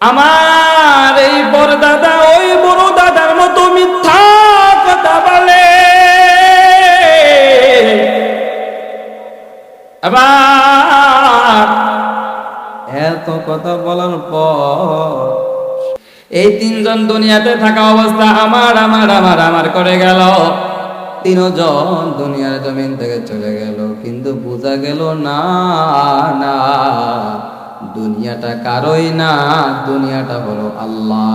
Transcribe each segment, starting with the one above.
আমার এই বড় দাদা, ওই বড় দাদার মতো মিথ্যা কথা বলে। এত কথা বলার পর এই তিনজন দুনিয়াতে থাকা অবস্থা আমার আমার আমার আমার করে গেল। তিনজন দুনিয়ার জমিন থেকে চলে গেল, কিন্তু বোঝা গেল না না দুনিয়াটা কারোই না, দুনিয়াটা হলো আল্লাহ।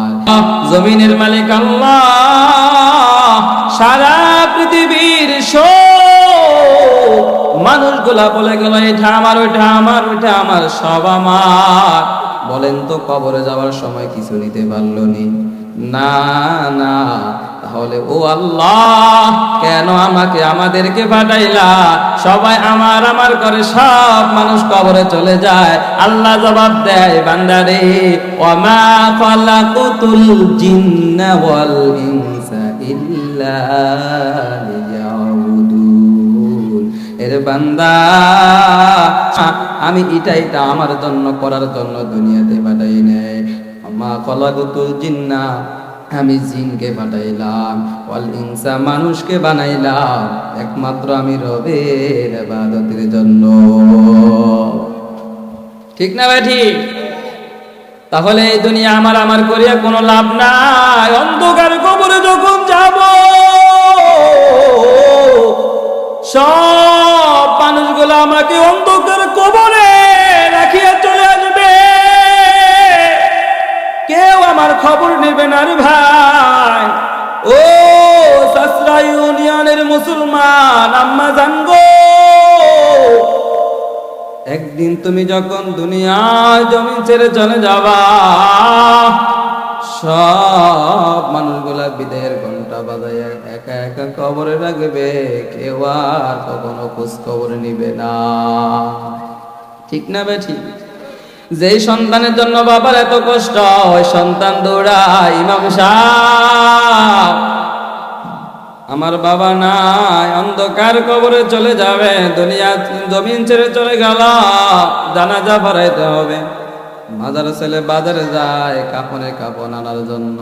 জমিনের মালিক আল্লাহ, সারা পৃথিবীর মানুষ মানুষগুলা বলে গেল, এটা আমার, ওইটা আমার ওইটা আমার, সব আমার। বলেন তো কবরে যাওয়ার সময় কিছু নিতে পারল নি? না না, তাহলে ও আল্লাহ, কেন আমাকে আমাদেরকে পাঠাইলা? সবাই আমার আমার করে সব মানুষ কবরে চলে যায়। আল্লাহ জবাব দেয়, বান্দারে, ওমা জিন্না ওয়াল ইনসা ইল্লা আমি এটা এটা আমার জন্য করার জন্য দুনিয়াতে পাঠাই নাই। মা কলাগুতুল জিন্না, আমি জিনকে পাঠাইলাম, ওয়াল ইনসা মানুষকে বানাইলাম, একমাত্র আমি রবের ইবাদতের জন্য। ঠিক না ভাই ঠিক? তাহলে এই দুনিয়া আমার আমার করিয়া কোনো লাভ নাই, অন্ধকার কবরে যখন যাব, সব মানুষগুলো আমাকে অন্ধকার খবর নেবে না রে ভাই। ও সাসরা ইউনিয়নের মুসলমান, আম্মা জানগো একদিন তুমি যখন দুনিয়ায় জমি ছেড়ে চলে যাবা, সব মানুষগুলা বিদায়ের ঘণ্টা বাজায় একা একা কবরে রাখবে, কেউ আর কখনো খোঁজ খবর নিবে না। ঠিক না বে ঠিক? যেই সন্তানের জন্য বাবার এত কষ্ট, ওই সন্তান দৌড়ায় ইমাম সাহেব। আমার বাবা নাই, অন্ধকার কবরে চলে যাবে, দুনিয়া জমিন ছেড়ে চলে গেল, জানাজা ভরাইতে হবে। মাজার ছেলে বাজারে যায় কাপনে কাপন আনার জন্য।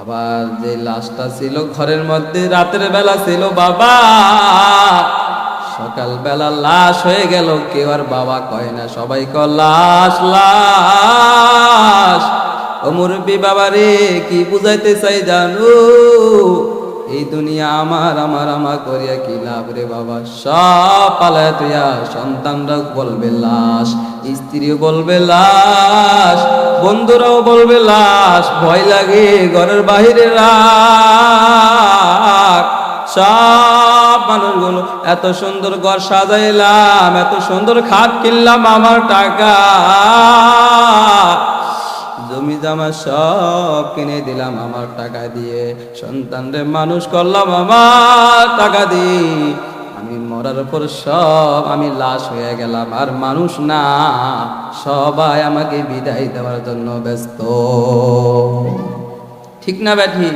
আবার যে লাশটা ছিল ঘরের মধ্যে, রাতের বেলা ছিল বাবা। সকাল বেলা লাশ হয়ে গেল, কেউ আর বাবা কয় না, সবাই ক লাশ লাশ ও মুরব্বী বাবা রে কি বুঝাইতে চাই জানো? এই দুনিয়া আমার আমার আমার করিয়া কি লাভ রে বাবা? সব পালায় তুইয়া সন্তানরা বলবে, লাশ, স্ত্রীও বলবে, লাশ, বন্ধুরাও বলবে, লাশ, ভয় লাগে, ঘরের বাহিরে রাখ সব মানুষগুলো এত সুন্দর ঘর সাজাইলাম, এত সুন্দর খাট কিনলাম আমার টাকা। জমি জামা সব কিনে দিলাম আমার টাকা দিয়ে। সন্তানরে মানুষ করলাম আমার টাকা দিয়ে। আমি মরার পর সব আমি লাশ হয়ে গেলাম, আর মানুষ না। সবাই আমাকে বিদায় দেওয়ার জন্য ব্যস্ত। ঠিক না ব্যাঠি